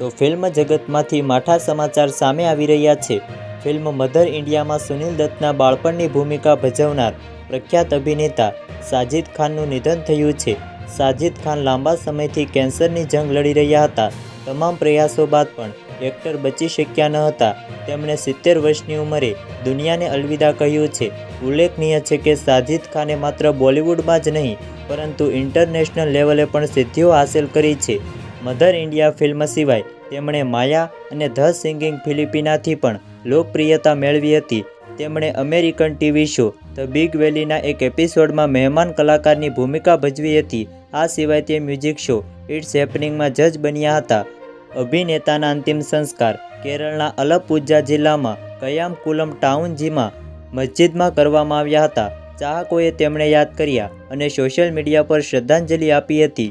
તો ફિલ્મ જગતમાંથી માઠા સમાચાર સામે આવી રહ્યા છે. ફિલ્મ મધર ઇન્ડિયામાં સુનિલ દત્તના બાળપણની ભૂમિકા ભજવનાર પ્રખ્યાત અભિનેતા સાજિદ ખાનનું નિધન થયું છે. સાજિદ ખાન લાંબા સમયથી કેન્સરની જંગ લડી રહ્યા હતા. તમામ પ્રયાસો બાદ પણ એક્ટર બચી શક્યા ન હતા. તેમણે સિત્તેર વર્ષની ઉંમરે દુનિયાને અલવિદા કહ્યું છે. ઉલ્લેખનીય છે કે સાજિદ ખાને માત્ર બોલિવૂડમાં જ નહીં, પરંતુ ઇન્ટરનેશનલ લેવલે પણ સિદ્ધિઓ હાંસલ કરી છે. મધર ઇન્ડિયા ફિલ્મ સિવાય તેમણે માયા અને ધ સિંગિંગ ફિલિપિનાથી પણ લોકપ્રિયતા મેળવી હતી. તેમણે American TV show the big વેલીના એક એપિસોડમાં મહેમાન કલાકારની ભૂમિકા ભજવી હતી. આ સિવાય તે મ્યુઝિક શો ઇટ્સ હેપનિંગમાં જજ બન્યા હતા. અભિનેતાના અંતિમ સંસ્કાર કેરળના અલપુજા જિલ્લામાં કયામકુલમ ટાઉનજીમાં મસ્જિદમાં કરવામાં આવ્યા હતા. ચાહકોએ તેમણે યાદ કર્યા અને સોશિયલ મીડિયા પર શ્રદ્ધાંજલિ આપી હતી.